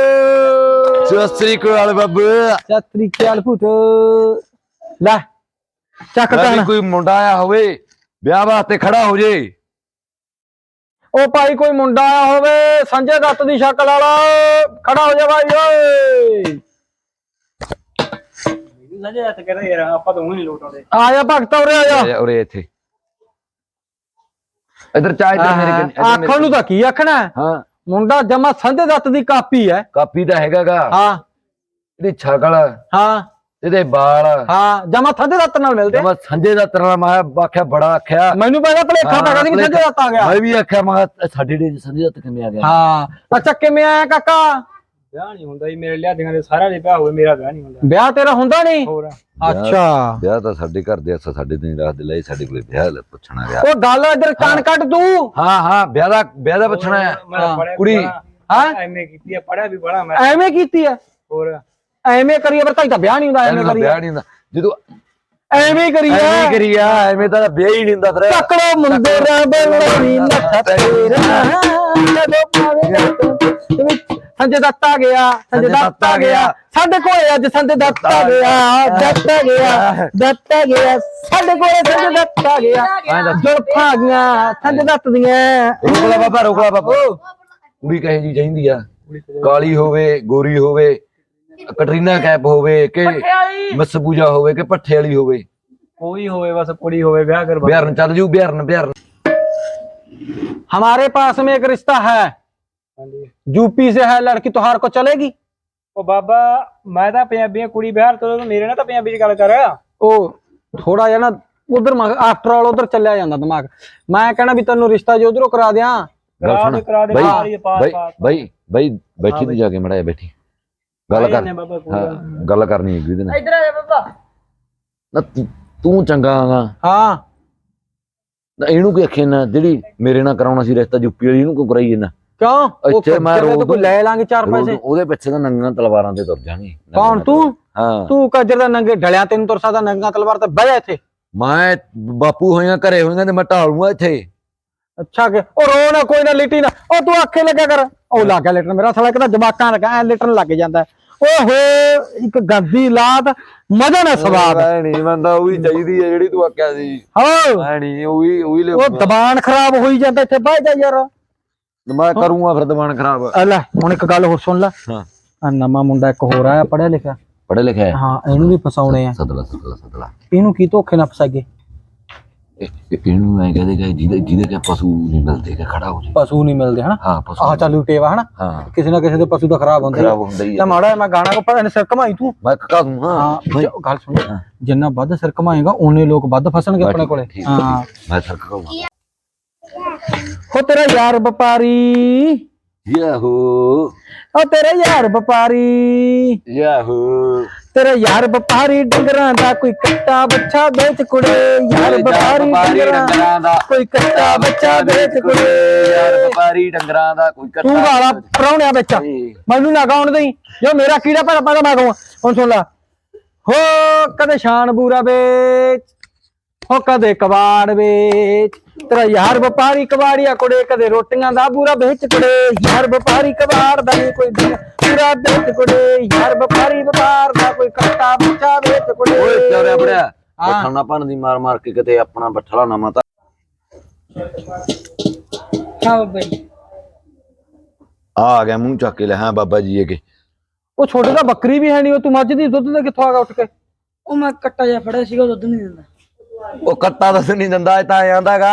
ਸਸਰੀ ਕੋਲ ਬਾਬੂ।
ਛਤਰੀ ਖਿਆਲ ਫੁੱਟ ਲੈ। ਚੱਕ
ਮੈਂ ਵੀ
ਕਾਣਾ।
ਕੋਈ ਮੁੰਡਾ ਆਇਆ ਹੋਵੇ ਵਿਆਹ ਵਾਸਤੇ ਖੜਾ ਹੋ ਜੇ।
ਉਹ ਭਾਈ ਕੋਈ ਮੁੰਡਾ ਆਇਆ ਹੋਵੇ ਸੰਜੇ ਦੱਤ ਦੀ ਸ਼ਕਲ ਵਾਲਾ ਖੜਾ ਹੋ ਜਾ ਭਾਈ ਓਏ।
ਨਜੇ ਹੱਥ ਕਰੇ ਯਾਰ ਆਪਾਂ ਤਾਂ ਉਹ ਨਹੀਂ ਲੋਟ ਆਉਂਦੇ।
ਆ ਜਾ ਭਗਤਾ ਉਰੇ ਆ ਜਾ।
ਉਰੇ ਇੱਥੇ। ਇਧਰ ਚਾਹ ਇਧਰ ਮੇਰੇ ਇੱਧਰ ਮੇਰੇ
ਆਖਣ ਨੂੰ ਤਾਂ ਕੀ ਆਖਣਾ? ਹੈ?
ਹਾਂ
ਮੁੰਡਾ ਜਮਾ ਸੰਜੇ ਦੱਤ ਦੀ ਕਾਪੀ ਹੈ।
ਕਾਪੀ ਤਾਂ ਹੈਗਾਗਾ।
ਹਾਂ।
ਇਹਦੀ ਛਕਲ
ਹਾਂ।
ਇਹਦੇ ਵਾਲ।
ਹਾਂ ਜਮਾ ਸੰਜੇ ਦੱਤ ਨਾਲ ਮਿਲਦੇ।
ਮੈਂ ਸੰਜੇ ਦਾ ਤਰ੍ਹਾਂ ਮੈਂ ਆਖਿਆ ਬੜਾ ਆਖਿਆ।
ਮੈਨੂੰ ਪਹਿਲਾਂ ਭਲੇਖਾ ਪੈ ਗਿਆ ਸੀ ਸੰਜੇ ਦੱਤ ਆ ਗਿਆ।
ਮੈਂ ਵੀ ਆਖਿਆ ਮੈਂ ਕਿਹਾ ਸਾਡੇ ਡੇ ਸੰਜੇ ਦਾ ਕਿਵੇਂ ਆ ਗਿਆ?
ਹਾਂ ਅੱਛਾ ਕਿਵੇਂ ਆਇਆ ਕਾਕਾ?
ਵਿਆਹ ਨਹੀਂ ਹੁੰਦਾ ਜੀ ਮੇਰੇ ਲਿਆਦੀਆਂ ਦੇ ਸਾਰਿਆਂ ਦੇ ਵਿਆਹ ਹੋਵੇ ਮੇਰਾ ਵਿਆਹ ਨਹੀਂ ਹੁੰਦਾ।
ਵਿਆਹ ਤੇਰਾ ਹੁੰਦਾ ਨਹੀਂ?
ਹੋਰ।
ਅੱਛਾ।
ਵਿਆਹ ਤਾਂ ਸਾਡੇ ਘਰ ਦੇ ਅਸਾਂ ਸਾਡੇ ਨਹੀਂ ਰੱਖਦੇ ਲਈ ਸਾਡੇ ਕੋਲੇ ਵਿਆਹ ਲੈ ਪੁੱਛਣਾ ਵਿਆਹ।
ਉਹ ਗੱਲ ਇਧਰ ਕੰਨ ਕੱਟ ਤੂੰ
ਹਾਂ ਹਾਂ ਵਿਆਹ ਦਾ ਵਿਆਹ ਦਾ ਪੁੱਛਣਾ ਹੈ। ਕੁੜੀ।
ਹਾਂ।
ਐਮਏ ਕੀਤੀ ਆ ਪੜਿਆ ਵੀ ਬੜਾ ਮੈਂ।
ਐਵੇਂ ਕੀਤੀ ਹੈ।
ਹੋਰ।
ਐਵੇਂ ਕਰੀਏ ਪਰ ਤਾਂ ਵਿਆਹ ਨਹੀਂ ਹੁੰਦਾ ਐਵੇਂ ਕਰੀਏ।
ਵਿਆਹ ਨਹੀਂ ਹੁੰਦਾ। ਜਦੋਂ
ਐਵੇਂ ਹੀ ਕਰੀਏ।
ਐਵੇਂ ਹੀ ਕਰੀਆ ਐਵੇਂ ਤਾਂ ਵਿਆਹ ਹੀ ਨਹੀਂ ਹੁੰਦਾ ਫਿਰ।
ਚੱਕੜੋ ਮੁੰਡੇ ਦਾ ਬੇਲੜੀ ਨੱਥ ਤੇਰਾ। ਕਦੋਂ ਪਾਵੇ ਸੰਜੇ ਦੱਤ ਆ ਗਿਆ ਸੰਜੇ ਦੱਤ ਆ ਗਿਆ। ਸਾਡੇ ਕੋਲੇ ਅੱਜ ਸੰਜੇ ਦੱਤ ਆ ਗਿਆ ਦੱਤ ਆ ਗਿਆ। ਦੱਤ ਆ ਗਿਆ ਸਾਡੇ ਕੋਲੇ ਸੰਜੇ ਦੱਤ ਆ ਗਿਆ। ਜੁਲਫਾਂ ਆ ਗਈਆਂ ਸੰਜੇ ਦੱਤ ਦੀਆਂ।
ਰੋਕ ਲੈ ਬਾਬਾ ਰੋਕ ਲੈ ਬਾਬਾ। ਕੁੜੀ ਕਹੇ ਜੀ ਚਾਹੀਦੀ ਆ। ਕਾਲੀ ਹੋਵੇ ਗੋਰੀ ਹੋਵੇ ਕਟਰੀਨਾ ਕੈਪ ਹੋਵੇ ਕਿ ਮਿਸ ਪੂਜਾ ਹੋਵੇ ਕਿ ਪੱਠੇ ਵਾਲੀ ਹੋਵੇ
ਕੋਈ ਹੋਵੇ ਬਸ ਕੁੜੀ ਹੋਵੇ ਵਿਆਹ ਕਰ
ਬਿਹਾਰਨ ਚੱਲ ਜੂ ਬਿਹਾਰਨ ਬਿਹਾਰਨ
हमारे पास में एक रिश्ता है
ਹਾਂਜੀ
यूपी से है लड़की तुहार को चलेगी
ਉਹ ਬਾਬਾ ਮੈਂ ਤਾਂ ਪੰਜਾਬੀ ਆ, ਕੁੜੀ ਬਿਹਾਰ ਤੋਂ ਤੂੰ ਮੇਰੇ ਨਾਲ ਤਾਂ ਪੰਜਾਬੀ ਚ ਗੱਲ ਕਰ
ਉਹ ਥੋੜਾ ਜਿਹਾ ਨਾ ਉਧਰ ਆਫਟਰ ਆਲ ਉਧਰ ਚੱਲਿਆ ਜਾਂਦਾ ਦਿਮਾਗ ਮੈਂ ਕਹਿਣਾ ਵੀ ਤੈਨੂੰ ਰਿਸ਼ਤਾ ਜੇ ਉਧਰੋਂ ਕਰਾ ਦਿਆਂ
ਗੱਲ
ਕਰਾ
ਸੁਣ
ਦੇ ਕਰਾ ਦੇ
ਬਈ
ਮਾਰੀ ਪਾਸ
ਬਈ
ਪਾਸ
ਬਈ ਬਈ ਬੈਠੀ ਤੂੰ ਜਾ ਕੇ ਮੜਾ ਬੈਠੀ ਗੱਲ ਕਰ।
ਬਾਬਾ
ਹਾਂ
ਗੱਲ ਨੀ।
ਕਰਨੀ ਹੈ ਇਹਦੇ ਨਾਲ।
ਇੱਧਰ ਆ ਜਾ ਬਾਬਾ।
ਨਾ ਤੂੰ- ਤੂੰ ਚੰਗਾ ਆਗਾ
ਹਾਂ।
ਇਹਨੂੰ ਕੀ ਆਖੇ ਨਾ ਜਿਹੜੀ ਮੇਰੇ ਨਾਲ ਕਰਾਉਣਾ ਸੀ ਰਿਸ਼ਤਾ ਯੂਪੀ ਵਾਲੀ ਇਹਨੂੰ ਕਿਉਂ ਕਰਾਈ ਇਹਨਾਂ?
ਕਿਉਂ? ਉਹ
ਇੱਥੇ ਮੈਂ
ਦੇ
ਰੋਜ਼
ਤੋਂ ਕੋਈ ਲੈ ਲਾਂਗੇ ਚਾਰ ਪੈਸੇ।
ਉਹਦੇ ਪਿੱਛੇ ਤਾਂ ਨੰਗੀਆਂ ਤਲਵਾਰਾਂ ਤੇ ਤੁਰ ਜਾਣੀ।
ਕੌਣ ਤੂੰ?
ਹਾਂ।
ਤੂੰ ਕੱਜਰ ਦਾ ਨੰਗੇ ਢਲਿਆ ਤੈਨੂੰ ਤੁਰ ਸਕਦਾ ਨੰਗਾ ਤਲਵਾਰ ਤੇ ਬਹਿ ਜਾ ਇੱਥੇ।
ਮੈਂ ਬਾਪੂ ਹੋਈਆਂ ਘਰੇ ਹੋਈਆਂ ਤੇ ਮੈਂ ਢਾਲੂਗਾ ਇੱਥੇ।
ਅੱਛਾ ਕਿ ਉਹ ਰੋ ਨਾ ਕੋਈ ਨਾ ਲਿਟੀ ਨਾ। ਉਹ ਤੂੰ ਆਖੇ ਲੱਗਿਆ ਕਰ। ਉਹ ਲੱਗ ਗਿਆ ਲਿਟਣ ਮੇਰਾ ਸਾਲਾ ਇੱਕ ਤਾਂ ਜਮਾਕਾਂ ਲਗਾ ਐ ਲਿਟਣ ਲੱਗ ਜਾਂਦਾ। ਓਹੋ ਇੱਕ ਗੰਦੀ ਲਾਤ ਮਜ਼ਾ ਨਾ ਸਵਾਦ।
ਨਹੀਂ ਬੰਦਾ ਉਹ ਵੀ ਚਾਹੀਦੀ ਹੈ ਜਿਹੜੀ ਤੂੰ ਆਖਿਆ ਸੀ।
ਹੋ
ਨਹੀਂ ਉਹ ਵੀ ਉਹ ਵੀ
ਉਹ ਦਬਾਨ ਖਰਾਬ ਹੋਈ ਜਾਂਦਾ ਇੱਥੇ ਬਹਿ ਜਾ ਯਾਰ।
ਮੈਂ ਕਰੂੰਗਾ ਫਿਰ ਦਬਾਨ ਖਰਾਬ।
ਲੈ ਹੁਣ ਇੱਕ ਗੱਲ ਹੋਰ ਸੁਣ ਲੈ।
ਹਾਂ।
ਆ ਨਵਾਂ ਮੁੰਡਾ ਇੱਕ ਹੋਰ ਆਇਆ ਪੜਿਆ ਲਿਖਿਆ।
ਪੜ੍ਹੇ ਲਿਖਿਆ ਹੈ।
ਹਾਂ ਇਹਨੂੰ ਵੀ ਫਸਾਉਣੇ ਆ।
ਸਦਲਾ ਸਦਲਾ ਸਦਲਾ
ਇਹਨੂੰ ਕੀ ਧੋਖੇ ਨਾਲ ਫਸਾਈਏ?
ਇਹ ਇਹ ਇਹਨੂੰ ਮੈਂ ਕਹਦੇ ਕਿ ਜਿਹਦੇ ਜਿਹਦੇ ਕੇ ਪਸ਼ੂ ਨਹੀਂ ਮਿਲਦੇ ਕਿ ਖੜਾ ਹੋ ਜਾ
ਪਸ਼ੂ ਨਹੀਂ ਮਿਲਦੇ ਹਨਾ?
ਹਾਂ ਪਸ਼ੂ
ਆਹ ਚੱਲ ਲੁਟੇਵਾ ਹਨਾ?
ਹਾਂ।
ਕਿਸੇ ਨਾ ਕਿਸੇ ਦੇ ਪਸ਼ੂ ਦਾ ਖਰਾਬ ਹੁੰਦੇ
ਖਰਾਬ ਹੁੰਦਾ ਹੀ
ਤਾਂ ਮਾੜਾ ਜਿਹਾ ਮੈਂ ਗਾਣਾ ਕੋ ਪੜਾ ਸਿਰ ਕਮਾਈ ਤੂੰ।
ਮੈਂ ਕਹਾ ਦੂੰ ਹਾਂ
ਹਾਂ
ਬਈ,
ਜ- ਗੱਲ ਸੁਣ।
ਹਾਂ।
ਜਿੰਨਾ ਵੱਧ ਸਿਰ ਕਮਾਏਗਾ ਉਹਨੇ ਲੋਕ ਵੱਧ ਫਸਣਗੇ ਆਪਣੇ ਕੋਲੇ।
ਠੀਕ ਹੈ। ਮੈਂ ਸਰਕ ਕਹੂੰਗਾ
ਹੋ ਤੇਰਾ ਯਾਰ ਵਪਾਰੀ।
ਯਾਹੂ।
ਉਹ ਤੇਰਾ ਯਾਰ ਵਪਾਰੀ।
ਯਾਹੂ।
ਤੇਰਾ ਯਾਰ ਵਪਾਰੀ ਡੰਗਰਾਂ ਦਾ ਕੋਈ ਕੱਟਾ ਬੱਚਾ ਵੇਚ ਕੁੜੇ ਯਾਰ ਵਪਾਰੀ ਡੰਗਰਾਂ
ਦਾ
ਕੋਈ ਕੱਟਾ ਬੱਚਾ ਵੇਚ
ਯਾਰ
ਕੁੜੇ।
ਵਪਾਰੀ ਡੰਗਰਾਂ ਦਾ ਕੋਈ ਕੱਟਾ
ਤੂੰ ਗਾਲਾ ਪਰਾਉਣਿਆ ਵਿੱਚ ਮੈਨੂੰ ਨਾ ਗਾਉਣ ਦੇਈ। ਜੋ ਮੇਰਾ ਕੀੜਾ ਪੈਦਾ ਪੈਦਾ ਮੈਂ ਕਹੂੰ ਹੁਣ ਸੁਣ ਲੈ। ਹੋ ਕਦੇ ਸ਼ਾਨ ਬੂਰਾ ਵੇਚ ਹੋ ਕਦੇ ਕਬਾੜ ਵੇਚ। ਤੇਰਾ ਯਾਰ ਵਪਾਰੀ ਕਬਾੜੀਆ ਕੁੜੇ ਕਦੇ ਰੋਟੀਆਂ ਦਾ ਬੂਰਾ ਵੇਚ ਕੁੜੇ। ਯਾਰ ਵਪਾਰੀ ਕਬਾੜ ਦਾ ਕੋਈ ਦਿਨ। ਪੂਰਾ ਵੇਚ ਕੁੜੇ ਯਾਰ ਵਪਾਰੀ ਵਪਾਰ ਦਾ ਕੋਈ ਕੱਟਾ ਬੱਚਾ ਵੇਚ ਕੁੜੇ।
ਓਏ ਚੋਰਿਆ ਬੜਿਆ ਨਾ ਭੰਨ ਦੀ ਮਾਰ ਮਾਰ ਕੇ ਕਿਤੇ ਆਪਣਾ ਬੱਠਲਾ ਨਾ ਮਾਤਾ।
ਬਾਬਾ ਜੀ।
ਆ ਆ ਗਿਆ ਮੂੰਹ ਚੱਕ ਕੇ ਲੈ ਹਾਂ ਬਾਬਾ ਜੀ ਅਗੇ।
ਉਹ ਛੋਟੇ ਦਾ ਬੱਕਰੀ ਵੀ ਹੈ ਨਹੀਂ ਉਹ ਤੂੰ ਮੱਝ ਦੀ ਦੁੱਧ ਦਾ ਕਿੱਥੋਂ ਆ ਗਿਆ ਉੱਠ ਕੇ?
ਉਹ ਮੈਂ ਕੱਟਾ ਜਿਹਾ ਫੜਿਆ ਸੀਗਾ ਉਹ ਦੁੱਧ ਨਹੀਂ ਦਿੰਦਾ।
ਉਹ ਕੱਟਾ ਦੱਸ ਨਹੀਂ ਦਿੰਦਾ ਇਹ ਤਾਂ ਆਂਦਾਗਾ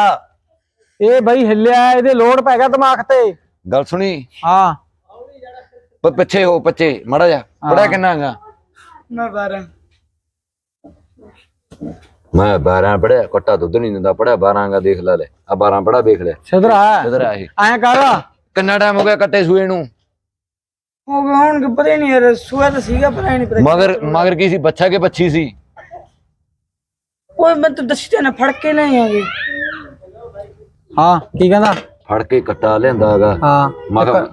ਇਹ ਬਈ ਹਿੱਲਿਆ ਇਹਦੇ ਲੋਡ ਪੈ ਗਿਆ ਦਿਮਾਗ ਤੇ।
ਗੱਲ ਸੁਣੀ?
ਹਾਂ।
ਪ- ਪਿੱਛੇ ਹੋ ਪਿੱਛੇ ਮੜਾ ਜਾ ਪੜਿਆ ਕਿੰਨਾ ਹੈਗਾ?
ਮੈਂ 12
ਮੈਂ 12 ਪੜਿਆ ਕੱਟਾ ਦੁੱਧ ਨਹੀਂ ਦਿੰਦਾ ਪੜਿਆ 12 ਗਾ ਦੇਖ ਲੈ ਲੈ ਆ 12 ਪੜਾ ਵੇਖ ਲੈ।
ਸਿਧਰਾ
ਕਿਧਰ ਆ ਇਹ।
ਐਂ ਕਰ
ਕਿੰਨਾ ਟਾਈਮ ਹੋ ਗਿਆ ਕੱਟੇ ਸੂਏ ਨੂੰ?
ਉਹ ਵੀ ਹੁਣ ਕਿ ਪਤਾ ਹੀ ਨਹੀਂ ਯਾਰ ਸੂਆ ਤਾਂ ਸੀਗਾ ਪਰ ਐ ਨਹੀਂ ਪਤਾ
ਮਗਰ ਮਗਰ ਕੀ ਸੀ ਬੱਚਾ ਕੇ ਬੱਚੀ ਸੀ?
ਓਏ ਮੈਂ ਤਾਂ ਦੱਸੀ ਤੇ ਨਾ ਫੜ ਕੇ ਲੈ ਆਂਗੇ
ਹਾਂ ਕੀ ਕਹਿੰਦਾ?
ਫੜ ਕੇ ਕੱਟਾ ਲਿਆਂਦਾ ਹੈਗਾ।
ਹਾਂ
ਮਗਰ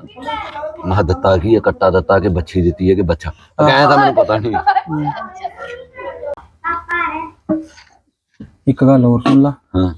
ਮਹ ਦਿੱਤਾ ਕੀ ਹੈ ਕੱਟਾ ਦਿੱਤਾ ਕਿ ਬੱਚੀ ਦਿੱਤੀ ਹੈ ਕਿ ਬੱਚਾ? ਕਹਿੰਦਾ ਤਾਂ ਮੈਨੂੰ ਪਤਾ ਨਹੀਂ।
ਇੱਕ ਗੱਲ ਹੋਰ ਸੁਣ ਲਾ।
ਹਾਂ।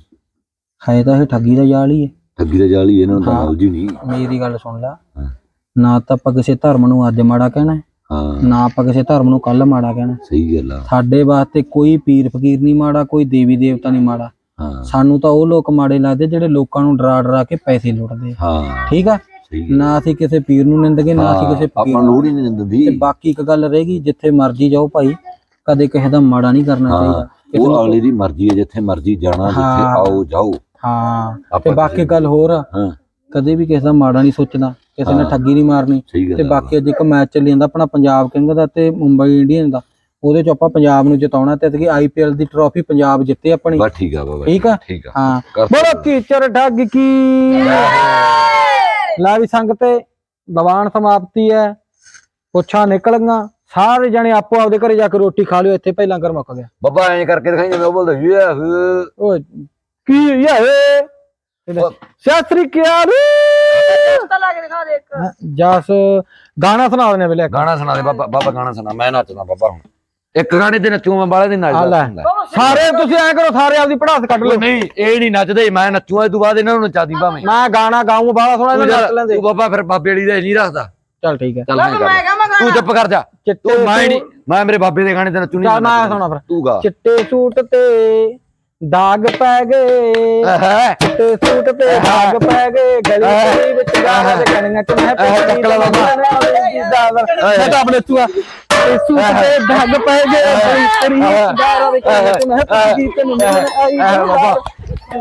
ਹੈ ਤਾਂ ਇਹ ਠੱਗੀ ਦਾ ਜਾਲ ਹੀ ਹੈ।
ਠੱਗੀ ਦਾ ਜਾਲੀ ਇਹਨਾਂ ਨੂੰ ਤਾਂ ਹੀ। ਨਹੀਂ।
ਮੇਰੀ ਗੱਲ ਸੁਣ ਲਾ।
ਹਾਂ।
ਨਾ ਤਾਂ ਆਪਾਂ ਕਿਸੇ ਧਰਮ ਨੂੰ ਅੱਜ ਮਾੜਾ ਕਹਿਣਾ ਹੈ,
ਹਾਂ।
ਨਾ ਆਪਾਂ ਕਿਸੇ ਧਰਮ ਨੂੰ ਕੱਲ ਮਾੜਾ ਕਹਿਣਾ ਹੈ।
ਸਹੀ ਗੱਲ ਆ।
ਸਾਡੇ ਵਾਸਤੇ ਕੋਈ ਪੀਰ ਫਕੀਰ ਨਹੀਂ ਮਾੜਾ ਕੋਈ ਦੇਵੀ ਦੇਵਤਾ ਨਹੀਂ ਮਾੜਾ।
ਹਾਂ।
ਸਾਨੂੰ ਤਾਂ ਉਹ ਲੋਕ ਮਾੜੇ ਲੱਗਦੇ ਜਿਹੜੇ ਲੋਕਾਂ ਨੂੰ ਡਰਾ ਡਰਾ ਕੇ ਪੈਸੇ ਲੁੱਟਦੇ ਆ।
ਹਾਂ।
ਠੀਕ ਆ? ਨਾ ਅਸੀਂ ਕਿਸੇ ਪੀਰ ਨੂੰ ਨਿੰਦਗੇ ਨਾ ਅਸੀਂ ਕਿਸੇ ਫਕੀਰ
ਆਪਾਂ
ਨੂੰ
ਲੋੜ ਹੀ ਨਹੀਂ ਦਿੰਦੀ
ਤੇ ਬਾਕੀ ਇੱਕ ਗੱਲ ਰਹੇਗੀ ਜਿੱਥੇ ਮਰਜ਼ੀ ਜਾਓ ਭਾਈ ਕਦੇ ਕਿਸੇ ਦਾ ਮਾੜਾ ਨਹੀਂ ਕਰਨਾ ਚਾਹੀਦਾ।
ਉਹ ਅਗਲੇ ਦੀ ਮਰਜ਼ੀ ਹੈ ਜਿੱਥੇ ਮਰਜ਼ੀ ਜਾਣਾ ਜਿੱਥੇ। ਆਓ ਜਾਓ।
ਹਾਂ ਤੇ ਬਾਕੀ ਗੱਲ ਹੋਰ ਆ
ਹਾਂ।
ਕਦੇ ਵੀ ਕਿਸੇ ਦਾ ਮਾੜਾ ਨਹੀਂ ਸੋਚਣਾ ਕਿਸੇ ਨੇ। ਠੱਗੀ ਨਹੀਂ ਮਾਰਨੀ। ਤੇ। ਬਾਕੀ ਅੱਜ ਇੱਕ ਮੈਚ ਚੱਲੀ ਜਾਂਦਾ ਆਪਣਾ ਪੰਜਾਬ ਕਿੰਗ ਦਾ ਤੇ ਮੁੰਬਈ ਇੰਡੀਅਨ ਦਾ। ਉਹਦੇ ਚ ਆਪਾਂ ਪੰਜਾਬ ਨੂੰ ਜਿਤਾਉਣਾ ਤੇ ਕਿ ਆਈਪੀਐਲ ਦੀ ਟਰੋਫੀ ਪੰਜਾਬ ਜਿੱਤੇ ਆਪਣੀ।
ਬਸ ਠੀਕ ਆ ਬਾਬਾ
ਠੀਕ ਆ? ਹਾਂ। ਬੋਲੋ ਕੀਚਰ ਠੱਗ ਕੀ। ਲਾ ਵੀ ਸੰਗ ਤੇ ਦੀਵਾਨ ਸਮਾਪਤੀ ਹੈ ਪੁੱਛਾਂ ਨਿਕਲੀਆਂ ਸਾਰੇ ਜਣੇ ਆਪੋ ਆਪਦੇ ਘਰੇ ਜਾ ਕੇ ਰੋਟੀ ਖਾ ਲਿਓ ਇੱਥੇ ਪਹਿਲਾਂ ਕਰ ਮੁੱਕ ਗਿਆ।
ਬਾਬਾ ਐਂ ਕਰਕੇ ਦਿਖਾਈ ਜਿਵੇਂ ਉਹ ਬੋਲਦਾ ਯਾਹ
ਓਏ ਕੀ ਇਹ ਸਿਆਸਰੀ ਕਿਆ
ਇੱਕ।
ਜਸ ਗਾਣਾ ਸੁਣਾ ਦਨੇ ਵੇਲੇ
ਗਾਣਾ ਸੁਣਾ ਦੇ ਬਾਬਾ ਬਾਬਾ ਗਾਣਾ ਸੁਣਾ ਮੈਂ ਨੱਚਦਾ ਬਾਬਾ ਹੁਣ। ਇੱਕ ਗਾਣੇ ਤੇ ਨੱਚੂ ਮੈਂ ਬਾਲੇ ਦੇ। ਨੱਚਦਾ
ਸਾਰੇ ਤੁਸੀਂ ਐ ਕਰੋ ਸਾਰੇ ਆਪਦੀ ਪੜਾਸ ਕੱਢ ਲਓ।
ਨਹੀਂ ਇਹ ਨਹੀਂ ਨੱਚਦੇ ਮੈਂ ਨੱਚੂਆ ਇਹ ਤੋਂ ਬਾਅਦ ਇਹਨਾਂ ਨੂੰ ਨਚਾਦੀ ਭਾਵੇਂ।
ਮੈਂ ਗਾਣਾ ਗਾਉਂ ਬਾਲਾ ਸੋਹਣਾ ਇਹਨਾਂ ਨੱਚ ਲੈਂਦੇ।
ਤੂੰ ਬਾਬਾ ਫਿਰ ਬਾਬੇ ਵਾਲੀ ਦਾ ਨਹੀਂ ਰੱਖਦਾ।
ਚੱਲ ਠੀਕ ਹੈ।
ਚੱਲ ਮੈਂ ਤੂੰ ਚੁੱਪ ਕਰ ਜਾ।
ਚਿੱਟੇ
ਤੂੰ ਮੈਂ ਨਹੀਂ ਮੈਂ ਮੇਰੇ ਬਾਬੇ ਦੇ ਗਾਣੇ ਤੇ ਨੱਚੂ ਨਹੀਂ
ਚੱਲ ਮੈਂ। ਸੁਣਾ ਫਿਰ।
ਤੂੰ ਗਾ।
ਚਿੱਟੇ ਸੂਟ ਤੇ ਦਾਗ ਪੈ ਗਏ। ਚਿੱਟੇ ਸੂਟ ਤੇ ਦਾਗ ਪੈ ਗਏ। ਗਲੀ ਗਲੀ ਵਿੱਚ ਗਾਣਾ ਤੇ ਕਣੀਆਂ ਚ ਮੈਂ
ਬਾਬਾ।
ਮੈਂ ਤਾਂ ਆਪਣੇ ਤੂੰ ਚਿੱਟੇ ਸੂਟ ਤੇ ਦਾਗ ਪੈ ਗਏ। ਗਲੀ ਗਲੀ ਵਿੱਚ ਗਾਣਾ ਤੇ ਕਣੀਆਂ ਚ ਮੈਂ ਪੀਤੀ ਤੇ ਮੈਨੂੰ ਆਈ
ਬਾਬਾ।